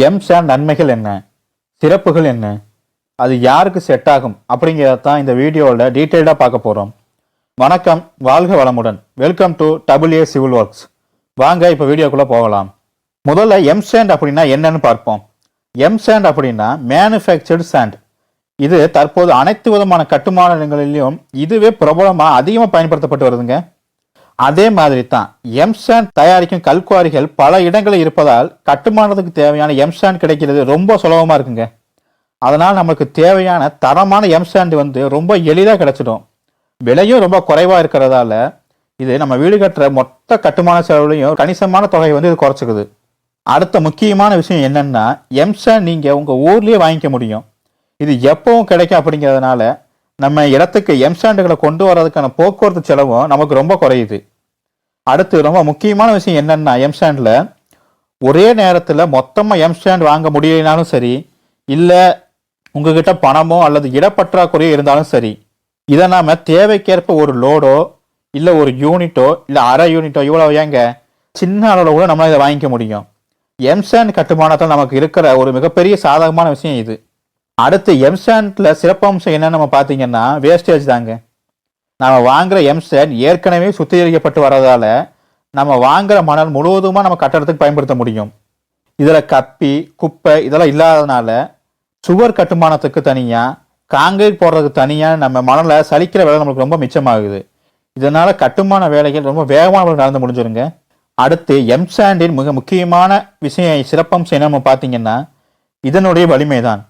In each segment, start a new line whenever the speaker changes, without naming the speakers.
M நன்மைகள் என்ன? சிறப்புகள் என்ன? அது யாருக்கு செட் ஆகும்? அப்படிங்கிறத தான் இந்த வீடியோவில் டீட்டெயில்டாக பார்க்க போகிறோம் வணக்கம் வாழ்க வளமுடன். Welcome to double A civil works வாங்க இப்போ வீடியோக்குள்ளே போகலாம். முதல்ல எம் சாண்ட் அப்படின்னா என்னன்னு பார்ப்போம். எம் சாண்ட் அப்படின்னா மேனுஃபேக்சர்டு சாண்ட் இது தற்போது அனைத்து விதமான கட்டுமானங்களிலும் இதுவே பிரபலமாக அதிகமாக பயன்படுத்தப்பட்டு வருதுங்க. அதே மாதிரி தான் எம்சாண்ட் தயாரிக்கும் கல்குவாரிகள் பல இடங்களில் இருப்பதால் கட்டுமானத்துக்கு தேவையான எம்சாண்ட் கிடைக்கிறது ரொம்ப சுலபமாக இருக்குங்க. அதனால் நமக்கு தேவையான தரமான எம்சாண்ட் வந்து ரொம்ப எளிதாக கிடைச்சிடும். விலையும் ரொம்ப குறைவாக இருக்கிறதால இது நம்ம வீடு கட்டுற மொத்த கட்டுமான செலவுலையும் கணிசமான தொகையை வந்து இது குறைச்சிக்குது. அடுத்த முக்கியமான விஷயம் என்னென்னா எம்சாண்ட் நீங்கள் உங்கள் ஊர்லேயே வாங்கிக்க முடியும். இது எப்பவும் கிடைக்கும் அப்படிங்கிறதுனால நம்ம இடத்துக்கு எம்சாண்டுகளை கொண்டு வர்றதுக்கான போக்குவரத்து செலவும் நமக்கு ரொம்ப குறையுது. அடுத்து ரொம்ப முக்கியமான விஷயம் என்னென்னா எம்ஸ்டாண்டில் ஒரே நேரத்தில் மொத்தமாக எம்ஸ்டாண்ட் வாங்க முடியலனாலும் சரி இல்லை உங்ககிட்ட பணமோ அல்லது இடப்பற்றாக்குறையோ இருந்தாலும் சரி இதை நாம் தேவைக்கேற்ப ஒரு லோடோ இல்லை ஒரு யூனிட்டோ இல்லை அரை யூனிட்டோ இவ்வளோ ஏங்க சின்ன அளவில் கூட நம்மளால் இதை வாங்கிக்க முடியும். எம்ஸ்டாண்ட் கட்டுமானத்தில் நமக்கு இருக்கிற ஒரு மிகப்பெரிய சாதகமான விஷயம் இது. அடுத்து எம்சாண்ட்ல சிறப்பம்சம் என்னன்னு நம்ம பார்த்தீங்கன்னா வேஸ்டேஜ் தாங்க. நம்ம வாங்குற எம்சாண்ட் ஏற்கனவே சுத்திகரிக்கப்பட்டு வர்றதால நம்ம வாங்குற மணல் முழுவதுமாக நம்ம கட்டடத்துக்கு பயன்படுத்த முடியும். இதில் கப்பி குப்பை இதெல்லாம் இல்லாததுனால சுவர் கட்டுமானத்துக்கு தனியாக காங்கிரீட் போடுறதுக்கு தனியாக நம்ம மணலை சலிக்கிற வேலை நம்மளுக்கு ரொம்ப மிச்சமாகுது. இதனால் கட்டுமான வேலைகள் ரொம்ப வேகமாக நடந்து முடிஞ்சிருங்க. அடுத்து எம்சாண்டின் மிக முக்கியமான விஷயம் சிறப்பம்சம் என்ன நம்ம பார்த்தீங்கன்னா இதனுடைய வலிமை தான்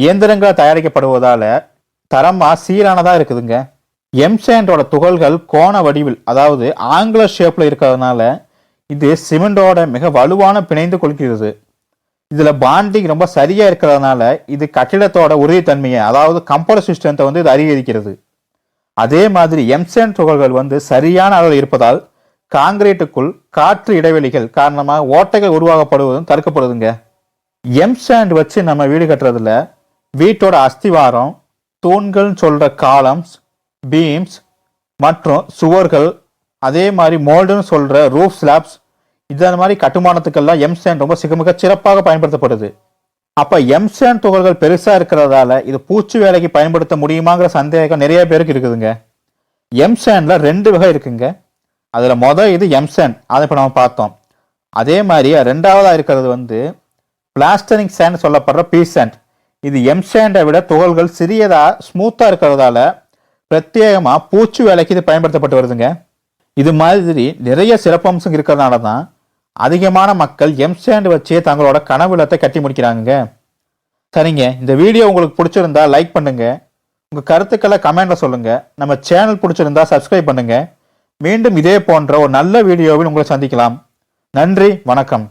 இயந்திரங்கள் தயாரிக்கப்படுவதால தரமாக சீரானதாக இருக்குதுங்க. எம்சேண்டோட துகள்கள் கோண வடிவில் அதாவது ஆங்கில ஷேப்பில் இருக்கிறதுனால இது சிமெண்டோட மிக வலுவான பிணைந்து கொள்கிறது. இதில் பாண்டிங் ரொம்ப சரியாக இருக்கிறதுனால இது கட்டிடத்தோட உறுதித்தன்மையை அதாவது கம்ப்ரஸ் சிஸ்டத்தை வந்து இது அதிகரிக்கிறது. அதே மாதிரி எம்சேன் துகள்கள் வந்து சரியான அளவில் இருப்பதால் காங்கிரீட்டுக்குள் காற்று இடைவெளிகள் காரணமாக ஓட்டைகள் உருவாக்கப்படுவதும் தடுக்கப்படுதுங்க. எம்சாண்ட் வச்சு நம்ம வீடு கட்டுறதுல வீட்டோட அஸ்திவாரம் தூண்கள்னு சொல்கிற காலம்ஸ் பீம்ஸ் மற்றும் சுவர்கள் அதே மாதிரி மோல்டுன்னு சொல்கிற ரூஃப் ஸ்லாப்ஸ் இதன் மாதிரி கட்டுமானத்துக்கெல்லாம் எம்சேன் ரொம்ப சிக மிக சிறப்பாக பயன்படுத்தப்படுது. அப்போ எம்சேன் துகள்கள் பெருசாக இருக்கிறதால இது பூச்சி வேலைக்கு பயன்படுத்த முடியுமாங்கிற சந்தேகம் நிறைய பேருக்கு இருக்குதுங்க. எம்சேனில் ரெண்டு வகை இருக்குங்க. அதில் மொதல் இது எம்சேன் அதை இப்போ நம்ம பார்த்தோம். அதே மாதிரி ரெண்டாவதாக இருக்கிறது வந்து பிளாஸ்டரிங் சேண்ட் சொல்லப்படுற பீசன்ட் இது எம்சேண்டை விட துகள்கள் சிறியதாக ஸ்மூத்தாக இருக்கிறதால பிரத்யேகமாக பூச்சி வேலைக்கு இது பயன்படுத்தப்பட்டு வருதுங்க. இது மாதிரி நிறைய சிறப்பம்சம் இருக்கிறதுனால தான் அதிகமான மக்கள் எம்சேண்ட் வச்சே தங்களோட கனவு கட்டி முடிக்கிறாங்க சரிங்க இந்த வீடியோ உங்களுக்கு பிடிச்சிருந்தா லைக் பண்ணுங்க. உங்கள் கருத்துக்களை கமெண்டில் சொல்லுங்கள் நம்ம சேனல் பிடிச்சிருந்தா சப்ஸ்கிரைப் பண்ணுங்கள் மீண்டும் இதே போன்ற ஒரு நல்ல வீடியோவில் உங்களை சந்திக்கலாம். நன்றி வணக்கம்.